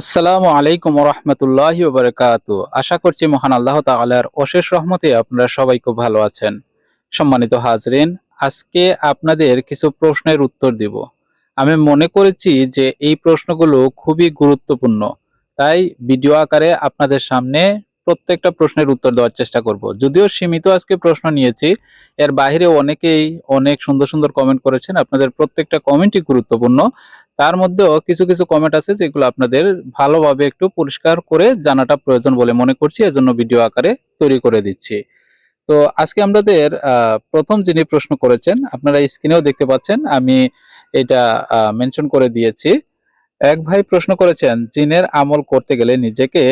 আসসালামু আলাইকুম রহমতুল্লাহ বারকাত আশা করছি মহান আল্লাহ তাআলার অশেষ রহমতে আপনারা সবাই খুব ভালো আছেন। সম্মানিত হাজরিন, আজকে আপনাদের কিছু প্রশ্নের উত্তর দিব। আমি মনে করেছি যে এই প্রশ্নগুলো খুবই গুরুত্বপূর্ণ, তাই ভিডিও আকারে আপনাদের সামনে প্রত্যেকটা প্রশ্নের উত্তর দেওয়ার চেষ্টা করব। যদিও সীমিত আজকে প্রশ্ন নিয়েছি, এর বাইরে অনেকেই অনেক সুন্দর সুন্দর কমেন্ট করেছেন। আপনাদের প্রত্যেকটা কমেন্টই গুরুত্বপূর্ণ। তার মধ্যেও কিছু কিছু কমেন্ট আছে যেগুলো আপনাদের ভালোভাবে একটু পরিষ্কার করে জানাটা প্রয়োজন বলে মনে করছি, এজন্য ভিডিও আকারে তৈরি করে দিচ্ছি। তো আজকে আমাদের প্রথম যিনি প্রশ্ন করেছেন, আপনারা স্ক্রিনেও দেখতে পাচ্ছেন, আমি এটা মেনশন করে দিয়েছি। এক ভাই প্রশ্ন করেছেন, জিনের আমল করতে গেলে নিজেকে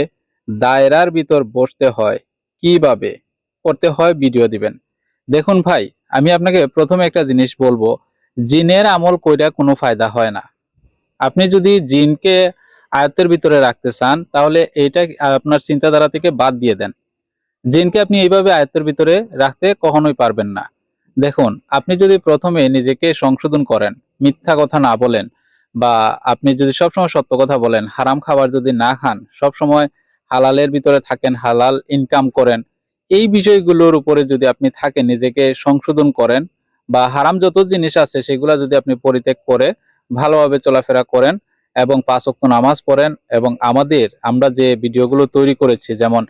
দায়রার ভিতর বসতে হয়, কীভাবে? করতে হয় ভিডিও দিবেন। দেখুন ভাই, আমি আপনাকে প্রথমে একটা জিনিস বলব, জিনের আমল কইরা কোনো ফায়দা হয় না। আপনি যদি জিনকে আয়ত্তের ভিতরে রাখতে চান, তাহলে এটা আপনার চিন্তাধারা থেকে বাদ দিয়ে দেন। জিনকে আপনি এইভাবে আয়ত্তের ভিতরে রাখতে কখনোই পারবেন না। দেখুন, আপনি যদি প্রথমে নিজেকে সংশোধন করেন, মিথ্যা কথা না বলেন, বা আপনি যদি সবসময় সত্য কথা বলেন, হারাম খাবার যদি না খান, সবসময় হালালের ভিতরে থাকেন, হালাল ইনকাম করেন, এই বিষয়গুলোর উপরে যদি আপনি থাকেন, নিজেকে সংশোধন করেন, বা হারাম যত জিনিস আছে, সেগুলা যদি আপনি পরিত্যাগ করে ভালোভাবে চলাফেরা করেন এবং পাঁচ ওয়াক্ত নামাজ পড়েন এবং আমাদের, আমরা যে ভিডিওগুলো তৈরি করেছি, যেমন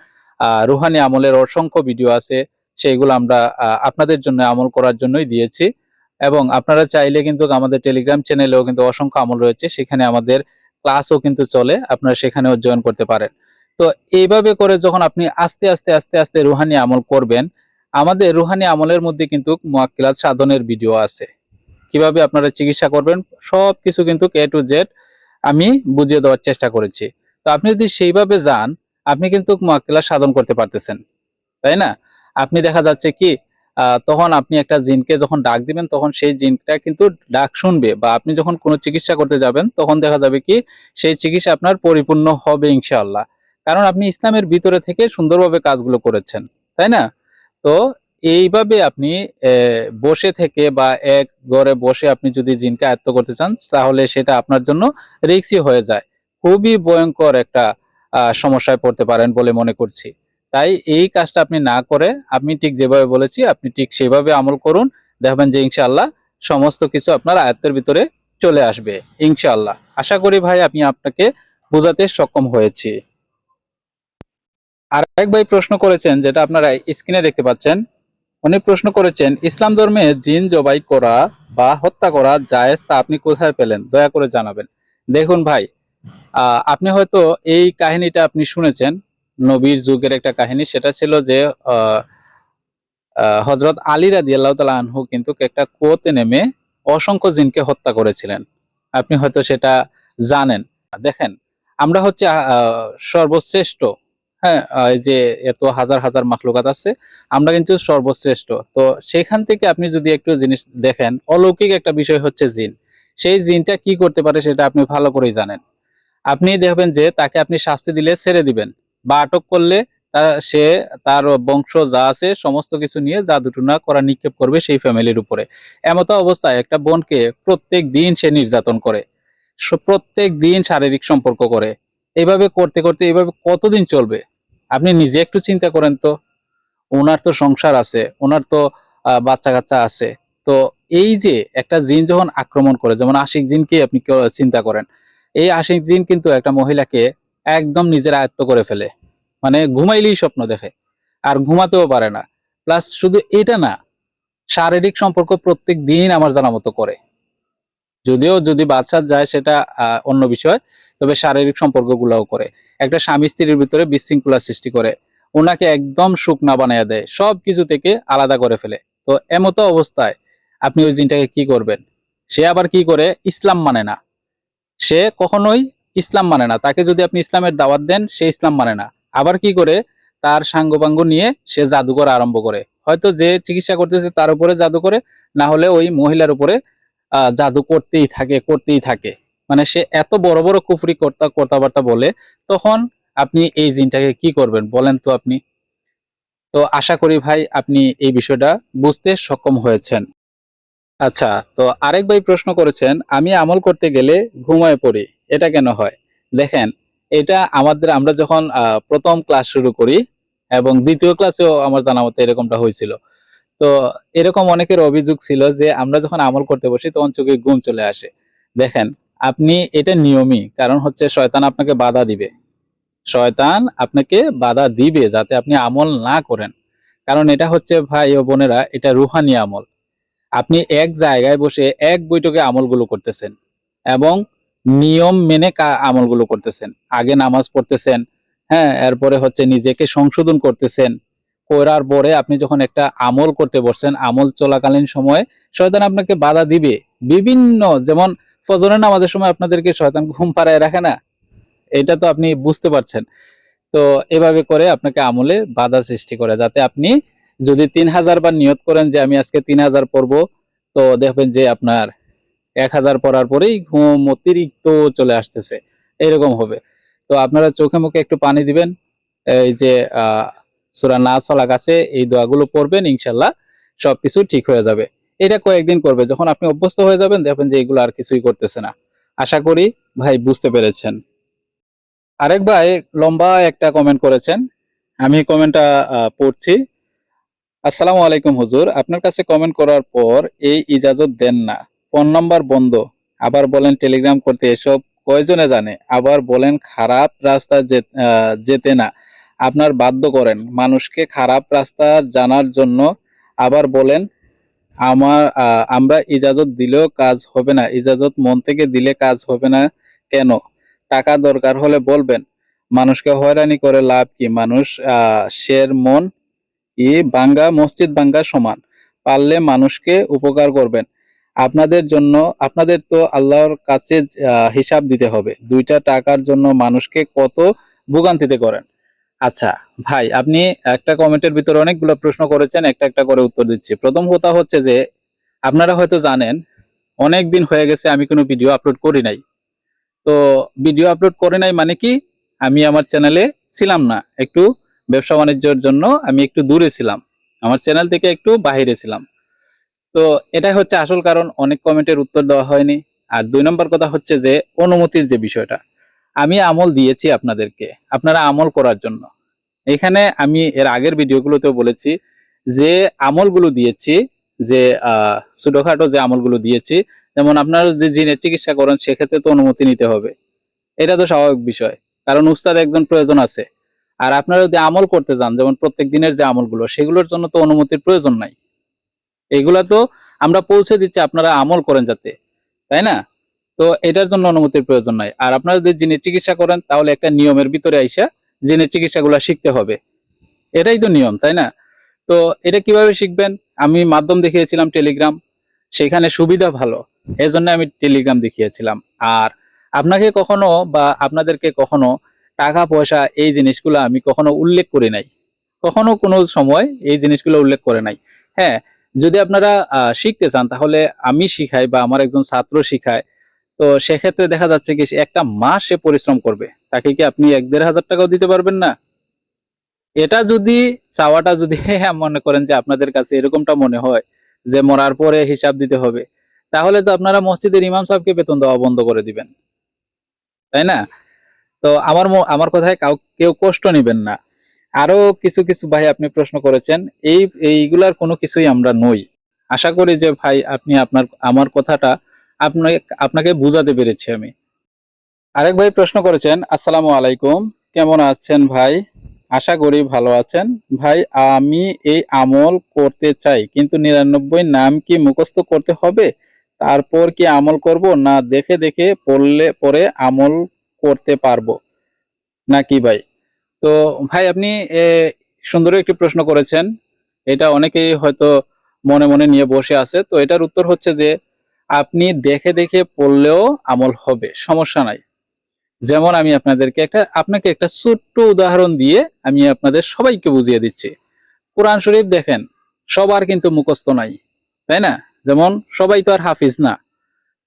রুহানি আমলের অসংখ্য ভিডিও আছে, সেইগুলো আমরা আপনাদের জন্য আমল করার জন্যই দিয়েছি। এবং আপনারা চাইলে কিন্তু আমাদের টেলিগ্রাম চ্যানেলেও কিন্তু অসংখ্য আমল রয়েছে, সেখানে আমাদের ক্লাসও কিন্তু চলে, আপনারা সেখানেও জয়েন করতে পারেন। তো এইভাবে করে যখন আপনি আস্তে আস্তে আস্তে আস্তে রুহানি আমল করবেন, আমাদের রুহানি আমলের মধ্যে কিন্তু মোয়াক্কিলাত সাধনের ভিডিও আছে। কীভাবে আপনারা চিকিৎসা করবেন সব কিছু কিন্তু কে টু জেড আমি বুঝিয়ে দেওয়ার চেষ্টা করেছি। তো আপনি যদি সেইভাবে যান, আপনি কিন্তু মোয়াক্কিলা সাধন করতে পারতেছেন, তাই না? আপনি দেখা যাচ্ছে কি তখন আপনি একটা জিনকে যখন ডাক দিবেন, তখন সেই জিনটা কিন্তু ডাক শুনবে বা আপনি যখন কোনো চিকিৎসা করতে যাবেন, তখন দেখা যাবে কি, সেই চিকিৎসা আপনার পরিপূর্ণ হবে ইনশাআল্লাহ। কারণ আপনি ইসলামের ভিতরে থেকে সুন্দরভাবে কাজগুলো করেছেন, তাই না? তো এইভাবে আপনি বসে থেকে বা এক ঘরে বসে আপনি যদি জিনকে আয়ত্ত করতে চান, তাহলে সেটা আপনার জন্য রিক্সি হয়ে যায়। খুবই ভয়ঙ্কর একটা সমস্যায় পড়তে পারেন বলে মনে করছি। তাই এই কাজটা আপনি না করে, আপনি ঠিক যেভাবে বলেছি, আপনি ঠিক সেভাবে আমল করুন। দেখবেন যে ইনশাআল্লাহ সমস্ত কিছু আপনার আয়ত্তের ভিতরে চলে আসবে, ইনশাআল্লাহ। আশা করি ভাই আমি আপনাকে বোঝাতে সক্ষম হয়েছি। আর এক ভাই প্রশ্ন করেছেন, যেটা আপনারা স্ক্রিনে দেখতে পাচ্ছেন উনি প্রশ্ন করেছেন, ইসলাম ধর্মে জিন জবাই করা বা হত্যা করা জায়েজ তা আপনি কোথায় পেলেন? দয়া করে জানাবেন। দেখুন ভাই আপনি হয়তো এই কাহিনীটা আপনি শুনেছেন, নবীর যুগের একটা কাহিনী, সেটা ছিল যে হজরত আলী রাদি আল্লাহ তালা আনহু কিন্তু একটা কুয়োতে নেমে অসংখ্য জিনকে হত্যা করেছিলেন। আপনি হয়তো সেটা জানেন। দেখেন, আমরা হচ্ছে সর্বশ্রেষ্ঠ হ্যাঁ যে এত হাজার হাজার মাখলুকাত আছে, আমরা কিন্তু সর্বশ্রেষ্ঠ। তো সেখান থেকে আপনি যদি একটু জিনিস দেখেন, অলৌকিক একটা বিষয় হচ্ছে জিন। সেই জিনটা কি করতে পারে সেটা আপনি ভালো করেই জানেন। আপনি দেখবেন যে তাকে আপনি শাস্তি দিলে ছেড়ে দিবেন, বা আটক করলে সে তার বংশ যা আছে, সমস্ত কিছু নিয়ে জাদুটুনা করা নিক্ষেপ করবে সেই ফ্যামিলির উপরে। এমতো অবস্থায় একটা বোনকে প্রত্যেক দিন সে নির্যাতন করে প্রত্যেক দিন শারীরিক সম্পর্ক করে। এইভাবে করতে করতে এইভাবে কতদিন চলবে? আপনি নিজে একটু চিন্তা করেন তো। ওনার তো সংসার আছে, ওনার তো বাচ্চা কাচ্চা আছে। তো এই যে একটা জিন যখন আক্রমণ করে, যেমন আশিক জিনকে আপনি চিন্তা করেন, এই আশিক জিন কিন্তু একটা মহিলাকে একদম নিজের আয়ত্ত করে ফেলে। মানে ঘুমাইলেই স্বপ্ন দেখে, আর ঘুমাতেও পারে না। প্লাস শুধু এটা না, শারীরিক সম্পর্ক প্রত্যেক দিন আমার জানা মতো করে। যদিও যদি বাচ্চা যায় সেটা অন্য বিষয়, তবে শারীরিক সম্পর্কগুলোও করে। একটা স্বামী স্ত্রীর ভিতরে বিশৃঙ্খলা সৃষ্টি করে। ওনাকে একদম শুকনা বানাইয়া দেয় সব কিছু থেকে আলাদা করে ফেলে। তো এমতো অবস্থায় আপনি ওই জিনটাকে কি করবেন? সে আবার কি করে? ইসলাম মানে না। সে কখনোই ইসলাম মানে না। তাকে যদি আপনি ইসলামের দাওয়াত দেন, সে ইসলাম মানে না। আবার কি করে? তার সাঙ্গপাঙ্গ নিয়ে সে জাদু করা আরম্ভ করে। হয়তো যে চিকিৎসা করতেছে তার উপরে জাদু করে, না হলে ওই মহিলার উপরে জাদু করতেই থাকে করতেই থাকে। মানে সে এত বড় বড় কুফরি কর্তা কথাবার্তা বলে, তখন আপনি এই জিনটাকে কি করবেন বলেন তো আপনি? তো আশা করি ভাই আপনি এই বিষয়টা বুঝতে সক্ষম হয়েছেন। আচ্ছা তো আরেক ভাই প্রশ্ন করেছেন, আমি আমল করতে গেলে ঘুমায় পড়ি, এটা কেন হয়? দেখেন, এটা আমাদের, আমরা যখন প্রথম ক্লাস শুরু করি এবং দ্বিতীয় ক্লাসেও আমার জানা মতো এরকমটা হয়েছিল। তো এরকম অনেকের অভিযোগ ছিল যে আমরা যখন আমল করতে বসি তখন চোখে ঘুম চলে আসে। দেখেন আপনি এটা নিয়মই, কারণ হচ্ছে শয়তান আপনাকে বাধা দিবে। শয়তান আপনাকে বাধা দিবে যাতে আপনি আমল না করেন। কারণ এটা হচ্ছে ভাই ও বোনেরা, এটা রুহানি আমল। আপনি এক জায়গায় বসে এক বৈঠকে আমলগুলো করতেছেন এবং নিয়ম মেনে আমলগুলো করতেছেন। আগে নামাজ পড়তেছেন হ্যাঁ এরপরে হচ্ছে নিজেকে সংশোধন করতেছেন। করার পরে আপনি যখন একটা আমল করতে বসছেন, আমল চলাকালীন সময়ে শয়তান আপনাকে বাধা দিবে। বিভিন্ন, যেমন ফজরের নামাজের সময় আপনাদেরকে শয়তান ঘুম পাড়ায় রাখে না, এটা তো আপনি বুঝতে পারছেন। তো এভাবে করে আপনাকে আমলে বাধা সৃষ্টি করে, যাতে আপনি যদি তিন হাজার বার নিয়ত করেন যে আমি আজকে তিন হাজার পড়ব, তো দেখবেন যে আপনার এক হাজার পড়ার পরেই ঘুম অতিরিক্ত চলে আসতেছে। এরকম হবে। তো আপনারা চোখে মুখে একটু পানি দিবেন, এই যে, আহ, সুরা নাচ ফালাক আছে এই দোয়াগুলো পড়বেন ইনশাল্লাহ সবকিছু ঠিক হয়ে যাবে। এটা কয়েকদিন করবে। যখন আপনি অভ্যস্ত হয়ে যাবেন, দেখবেন যে এগুলো আর কিছুই করতেছে না। আশা করি ভাই বুঝতে পেরেছেন। আরেক ভাই লম্বা একটা কমেন্ট করেছেন। আমি কমেন্টটা পড়ছি। আসসালামু আলাইকুম হুজুর। আপনার কাছে কমেন্ট করার পর এই ইজাজত দেন না। ফোন নাম্বার বন্ধ। আবার বলেন টেলিগ্রাম করতে এসব কয়জনে জানে? আবার বলেন খারাপ রাস্তা যেতে না। আপনার বাধ্য করেন। মানুষকে খারাপ রাস্তা জানার জন্য আবার বলেন আমার আমরা ইজাজত দিলেও কাজ হবে না। ইজাজত মন থেকে দিলে কাজ হবে না কেন? টাকা দরকার হলে বলবেন। মানুষকে হয়রানি করে লাভ কি? মানুষ শের মন ই বাঙ্গা মসজিদ বাঙ্গা সমান। পারলে মানুষকে উপকার করবেন। আপনাদের জন্য, আপনাদের তো আল্লাহর কাছে হিসাব দিতে হবে। দুইটা টাকার জন্য মানুষকে কত ভোগান্তিতে করেন? আচ্ছা ভাই, আপনি একটা কমেন্টের ভিতরে অনেকগুলো প্রশ্ন করেছেন, একটা একটা করে উত্তর দিচ্ছি। প্রথম কথা হচ্ছে যে, আপনারা হয়তো জানেন অনেক দিন হয়ে গেছে আমি কোনো ভিডিও আপলোড করি নাই। তো ভিডিও আপলোড করে নাই মানে কি? আমি আমার চ্যানেলে ছিলাম না। একটু ব্যবসা বাণিজ্যের জন্য আমি একটু দূরে ছিলাম। আমার চ্যানেল থেকে একটু বাহিরে ছিলাম। তো এটাই হচ্ছে আসল কারণ, অনেক কমেন্টের উত্তর দেওয়া হয়নি। আর দুই নম্বর কথা হচ্ছে যে, অনুমতির যে বিষয়টা আমি আমল দিয়েছি আপনাদেরকে, আপনারা আমল করার জন্য। এখানে আমি এর আগের ভিডিওগুলোতেও বলেছি যে আমলগুলো দিয়েছি, যে ছোটখাটো যে আমলগুলো দিয়েছি, যেমন আপনারা যদি জিনের চিকিৎসা করেন, সেক্ষেত্রে তো অনুমতি নিতে হবে। এটা তো স্বাভাবিক বিষয়, কারণ উস্তাদ একজন প্রয়োজন আছে। আর আপনারা যদি আমল করতে যান, যেমন প্রত্যেক দিনের যে আমলগুলো, সেগুলোর জন্য তো অনুমতির প্রয়োজন নাই। এগুলা তো আমরা পৌঁছে দিচ্ছি, আপনারা আমল করেন যাতে, তাই না? তো এটার জন্য অনুমতির প্রয়োজন নাই। আর আপনারা যদি জিনের চিকিৎসা করেন, তাহলে একটা নিয়মের ভিতরে আইসা জিনের চিকিৎসাগুলো শিখতে হবে। এটাই তো নিয়ম, তাই না? তো এটা কীভাবে শিখবেন? আমি মাধ্যম দেখিয়েছিলাম টেলিগ্রাম, সেখানে সুবিধা ভালো। এজন্য আমি টেলিগ্রাম দেখিয়েছিলাম। আর আপনাকে কখনো বা আপনাদেরকে কখনো টাকা, পয়সা এই জিনিসগুলো আমি কখনো উল্লেখ করি নাই। কখনো কোনো সময় এই জিনিসগুলো উল্লেখ করে নাই। হ্যাঁ যদি আপনারা শিখতে চান, তাহলে আমি শিখাই বা আমার একজন ছাত্র শিখায়। তো সেক্ষেত্রে দেখা যাচ্ছে কি একটা মাস সে পরিশ্রম করবে। তাকে কি আপনি এক দেড় হাজার টাকাও দিতে পারবেন না? এটা যদি, চাওয়াটা যদি হ্যাঁ মনে করেন যে আপনাদের কাছে এরকমটা মনে হয় যে মরার পরে হিসাব দিতে হবে, তাহলে তো আপনারা মসজিদের ইমাম সাহেবকে বেতন দেওয়া বন্ধ করে দিবেন। তাই না? তো আমার আমার কথায় কাউ, কেউ কষ্ট নেবেন না। আরও কিছু কিছু ভাই আপনি প্রশ্ন করেছেন, এই, এইগুলার কোনো কিছুই আমরা নই। আশা করি যে ভাই আপনি আপনার, আমার কথাটা আপনাকে আপনাকে বুঝাতে পেরেছি আমি। আরেক ভাই প্রশ্ন করেছেন, আসসালামু আলাইকুম, কেমন আছেন ভাই? আশা করি ভালো আছেন। ভাই, আমি এই আমল করতে চাই, কিন্তু নিরানব্বই নাম কি মুখস্থ করতে হবে? তারপর কি আমল করব? না, দেখে দেখে পড়লে, পরে আমল করতে পারব। নাকি ভাই? তো ভাই, আপনি সুন্দর একটি প্রশ্ন করেছেন। এটা অনেকেই হয়তো মনে মনে নিয়ে বসে আছে। তো এটার উত্তর হচ্ছে যে আপনি দেখে দেখে পড়লেও আমল হবে, সমস্যা নাই। যেমন আমি আপনাদেরকে একটা, আপনাকে একটা ছোট্ট উদাহরণ দিয়ে আমি আপনাদের সবাইকে বুঝিয়ে দিচ্ছি। কোরআন শরীফ দেখেন, সবার কিন্তু মুখস্থ নাই, তাই না? যেমন সবাই তো আর হাফিজ না।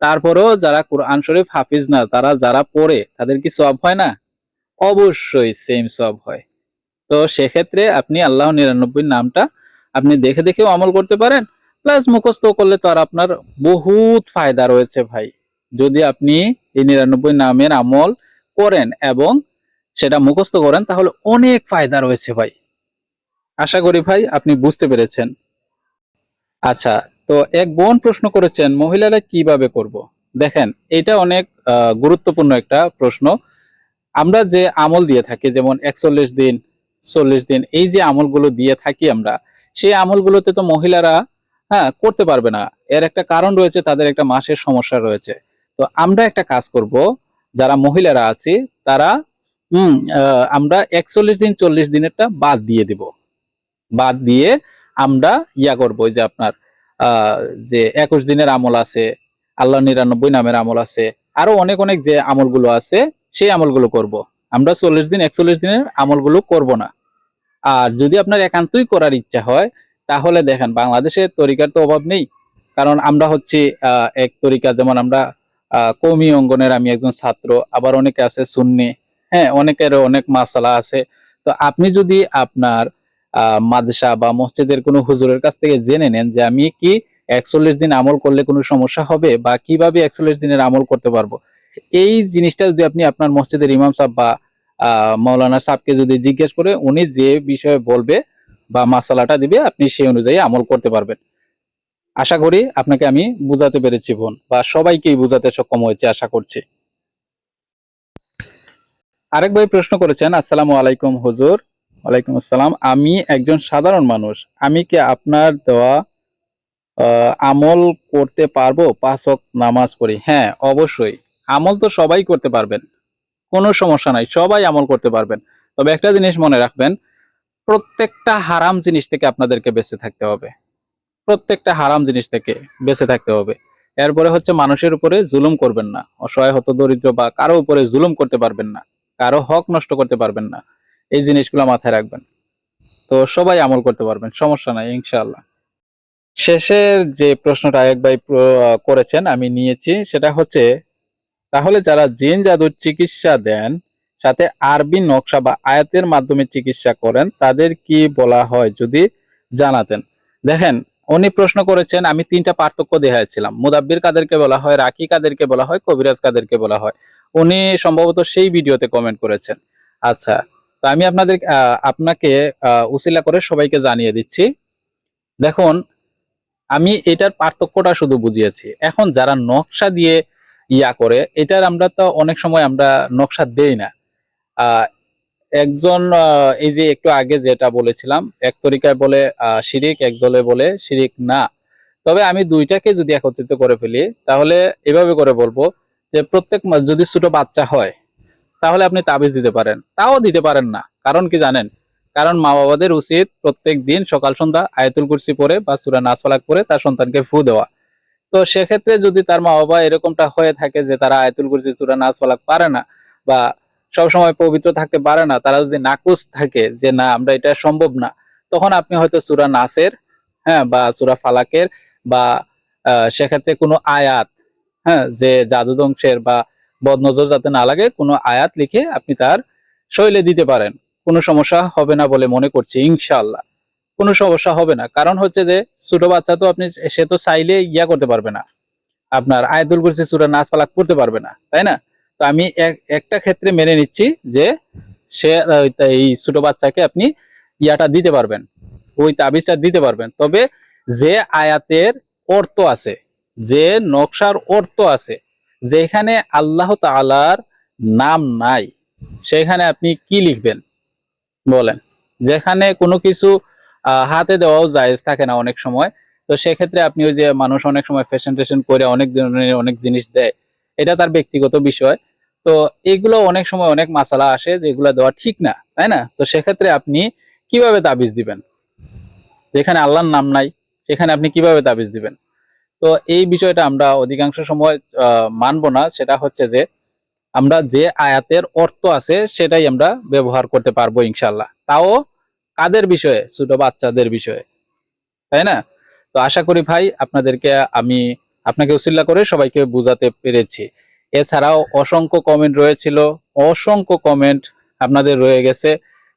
তারপরেও যারা কোরআন শরীফ হাফিজ না, তারা যারা পড়ে, তাদের কি সব হয় না? অবশ্যই সেম সব হয়। তো সেক্ষেত্রে আপনি আল্লাহ নিরানব্বই নামটা আপনি দেখে দেখেও আমল করতে পারেন প্লাস মুখস্থ করলে তো আর আপনার বহুত ফায়দা রয়েছে ভাই। যদি আপনি এই নিরানব্বই নামের আমল করেন এবং সেটা মুখস্থ করেন, তাহলে অনেক ফায়দা রয়েছে ভাই। আশা করি ভাই আপনি বুঝতে পেরেছেন। আচ্ছা তো এক বোন প্রশ্ন করেছেন, মহিলারা কীভাবে করব? দেখেন, এটা অনেক গুরুত্বপূর্ণ একটা প্রশ্ন। আমরা যে আমল দিয়ে থাকি, যেমন একচল্লিশ দিন, চল্লিশ দিন, এই যে আমলগুলো দিয়ে থাকি আমরা, সেই আমলগুলোতে তো মহিলারা হ্যাঁ করতে পারবে না। এর একটা কারণ রয়েছে, তাদের একটা মাসের সমস্যা রয়েছে। তো আমরা একটা কাজ করব, যারা মহিলারা আছি, তারা, হুম আমরা একচল্লিশ দিন, চল্লিশ দিনেরটা বাদ দিয়ে দিব। বাদ দিয়ে আমরা ইয়া করব যে আপনার যে একুশ দিনের আমল আছে আল্লাহ নিরানব্বই নামের আমল আছে, আরও অনেক অনেক যে আমলগুলো আছে, সেই আমলগুলো করব। আমরা চল্লিশ দিন, একচল্লিশ দিনের আমলগুলো করব না। আর যদি আপনার একান্তই করার ইচ্ছা হয় তাহলে দেখেন, বাংলাদেশে তরিকার তো অভাব নেই। কারণ আমরা হচ্ছে এক তরিকা, যেমন আমরা কৌমি অঙ্গনের আমি একজন ছাত্র, আবার অনেকে আছে সুন্নি হ্যাঁ অনেকের অনেক মাসালা আছে। তো আপনি যদি আপনার মাদ্রাসা বা মসজিদের কোনো হুজুরের কাছ থেকে জেনে নেন যে আমি কি একচল্লিশ দিন আমল করলে কোনো সমস্যা হবে বা কীভাবে একচল্লিশ দিনের আমল করতে পারব, এই জিনিসটা যদি আপনি আপনার মসজিদের ইমাম সাহেব বা মৌলানা সাহেবকে যদি জিজ্ঞেস করে, উনি যে বিষয়ে বলবে বা মাসালাটা দিবে, আপনি সেই অনুযায়ী আমল করতে পারবেন। আশা করি আপনাকে আমি বুঝাতে পেরেছি, বোন, বা সবাইকেই বুঝাতে সক্ষম হয়েছে, আশা করছি। আরেক ভাই প্রশ্ন করেছেন, আসসালামু আলাইকুম হুজুর, ওয়ালাইকুম আসসালাম। আমি একজন সাধারণ মানুষ, আমি কি আপনার দেওয়া আমল করতে পারব? পাঁচ নামাজ পড়ি। হ্যাঁ অবশ্যই। আমল তো সবাই করতে পারবেন, কোনো সমস্যা নাই, সবাই আমল করতে পারবেন। তবে একটা জিনিস মনে রাখবেন প্রত্যেকটা হারাম জিনিস থেকে আপনাদেরকে বেঁচে থাকতে হবে। প্রত্যেকটা হারাম জিনিস থেকে বেঁচে থাকতে হবে। এরপরে হচ্ছে মানুষের উপরে জুলুম করবেন না। অসহায় হত দরিদ্র বা কারও উপরে জুলুম করতে পারবেন না। কারও হক নষ্ট করতে পারবেন না। এই জিনিসগুলো মাথায় রাখবেন। তো সবাই আমল করতে পারবেন, সমস্যা নাই, ইনশাআল্লাহ। শেষের যে প্রশ্নটা এক ভাই করেছেন, আমি নিয়েছি, সেটা হচ্ছে, তাহলে যারা জিন জাদুর চিকিৎসা দেন সাথে আরবি নকশা বা আয়াতের মাধ্যমে চিকিৎসা করেন, তাদের কি বলা হয় যদি জানাতেন? দেখেন, উনি প্রশ্ন করেছেন, আমি তিনটা পার্থক্য দেখাইছিলাম। মুদাব্বির কাদেরকে বলা হয়, রাকি কাদেরকে বলা হয়, কবিরাজ কাদেরকে বলা হয়। উনি সম্ভবত সেই ভিডিওতে কমেন্ট করেছেন। আচ্ছা তো আমি আপনাদের আপনাকে উসিলা করে সবাইকে জানিয়ে দিচ্ছি। দেখুন, আমি এটার পার্থক্যটা শুধু বুঝিয়েছি। এখন যারা নকশা দিয়ে ইয়া করে, এটার আমরা তো অনেক সময় আমরা নকশা দেই না। একজন এই যে একটু আগে যেটা বলেছিলাম, এক তরিকায় বলে শিরিক, এক দলে বলে শিরিক না। তবে আমি দুইটাকে যদি একত্রিত করে ফেলি, তাহলে এভাবে করে বলব যে প্রত্যেক যদি ছোট বাচ্চা হয়, তাহলে আপনি তাবিজ দিতে পারেন। তাও দিতে পারেন না। কারণ কি জানেন? কারণ মা বাবাদের উচিত প্রত্যেক দিন সকাল সন্ধ্যা আয়তুল কুরসি পরে বা সুরা নাচ ফালাক পড়ে তার সন্তানকে ফু দেওয়া। তো সেক্ষেত্রে যদি তার মা বাবা এরকমটা হয়ে থাকে যে তারা আয়তুল কুরসি, সুরা নাচ ফালাক পারে না বা সবসময় পবিত্র থাকতে পারে না, তারা যদি নাকুচ থাকে যে না, আমরা এটা সম্ভব না, তখন আপনি হয়তো সুরা নাসের হ্যাঁ বা সুরা ফালাকের বা সেক্ষেত্রে কোনো আয়াত হ্যাঁ যে জাদু ধ্বংসের বা বদনজর যাতে না লাগে, কোনো আয়াত লিখে আপনি তার শৈলে দিতে পারেন। কোনো সমস্যা হবে না বলে মনে করছি, ইনশাআল্লাহ। কোনো সমস্যা হবে না। কারণ হচ্ছে যে, ছোট বাচ্চা তো আপনি, সে তো চাইলে ইয়া করতে পারবে না। আপনার আয়াতুল কুরসি সূরা নাচ ফালাক করতে পারবে না, তাই না? তো আমি এক- একটা ক্ষেত্রে মেনে নিচ্ছি যে সে এই ছোট বাচ্চাকে আপনি ইয়াটা দিতে পারবেন। ওই তাবিজটা দিতে পারবেন। তবে যে আয়াতের অর্থ আছে, যে নকশার অর্থ আছে, যেখানে আল্লাহ তাআলার নাম নাই, সেখানে আপনি কি লিখবেন? বলেন। যেখানে কোনো কিছু হাতে দেওয়াও জায়েজ থাকে না অনেক সময়। তো সেক্ষেত্রে আপনি ওই যে মানুষ অনেক সময় ফ্যাশন টেশন করে অনেক ধরনের অনেক জিনিস দেয়, এটা তার ব্যক্তিগত বিষয়। তো এগুলো অনেক সময় অনেক মাসালা আসে যেগুলো দেওয়া ঠিক না, তাই না? তো সেক্ষেত্রে আপনি কীভাবে তাবিজ দিবেন? যেখানে আল্লাহর নাম নাই, সেখানে আপনি কীভাবে তাবিজ দিবেন? তো এই বিষয়টা আমরা অধিকাংশ সময় মানবো না। সেটা হচ্ছে যে আমরা যে আয়াতের অর্থ আছে সেটাই আমরা ব্যবহার করতে পারব ইনশাল্লাহ তাও কাদের বিষয়ে? ছোট বাচ্চাদের বিষয়ে। তাই না? তো আশা করি ভাই, আপনাদেরকে আমি, আপনাকে উসিল্লা করে সবাইকে বোঝাতে পেরেছি। এছাড়াও অসংখ্য কমেন্ট রয়েছিল, অসংখ্য কমেন্ট আপনাদের রয়ে গেছে।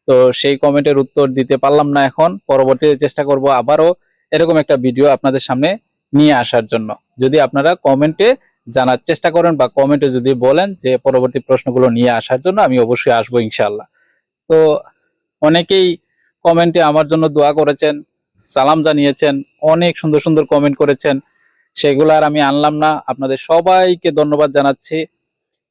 তো সেই কমেন্টের উত্তর দিতে পারলাম না এখন, পরবর্তীতে চেষ্টা করব আবারও এরকম একটা ভিডিও আপনাদের সামনে নিয়ে আসার জন্য। যদি আপনারা কমেন্টে জানার চেষ্টা করেন বা কমেন্টে যদি বলেন যে পরবর্তী প্রশ্নগুলো নিয়ে আসার জন্য, আমি অবশ্যই আসব ইনশাল্লাহ তো অনেকেই কমেন্টে আমার জন্য দোয়া করেছেন, সালাম জানিয়েছেন, অনেক সুন্দর সুন্দর কমেন্ট করেছেন। সেগুলো আর আমি আনলাম না। আপনাদের সবাইকে ধন্যবাদ জানাচ্ছি।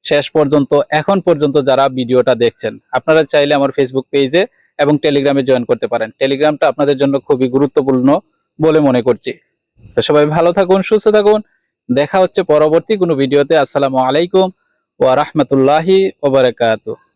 শেষ পর্যন্ত, এখন পর্যন্ত যারা ভিডিওটা দেখছেন, আপনারা চাইলে আমার ফেসবুক পেজে এবং টেলিগ্রামে জয়েন করতে পারেন। টেলিগ্রামটা আপনাদের জন্য খুবই গুরুত্বপূর্ণ বলে মনে করছি। তো সবাই ভালো থাকুন, সুস্থ থাকুন। দেখা হচ্ছে পরবর্তী কোনো ভিডিওতে। আসসালামু আলাইকুম ওয়া রাহমাতুল্লাহি ওয়া বারাকাতুহু।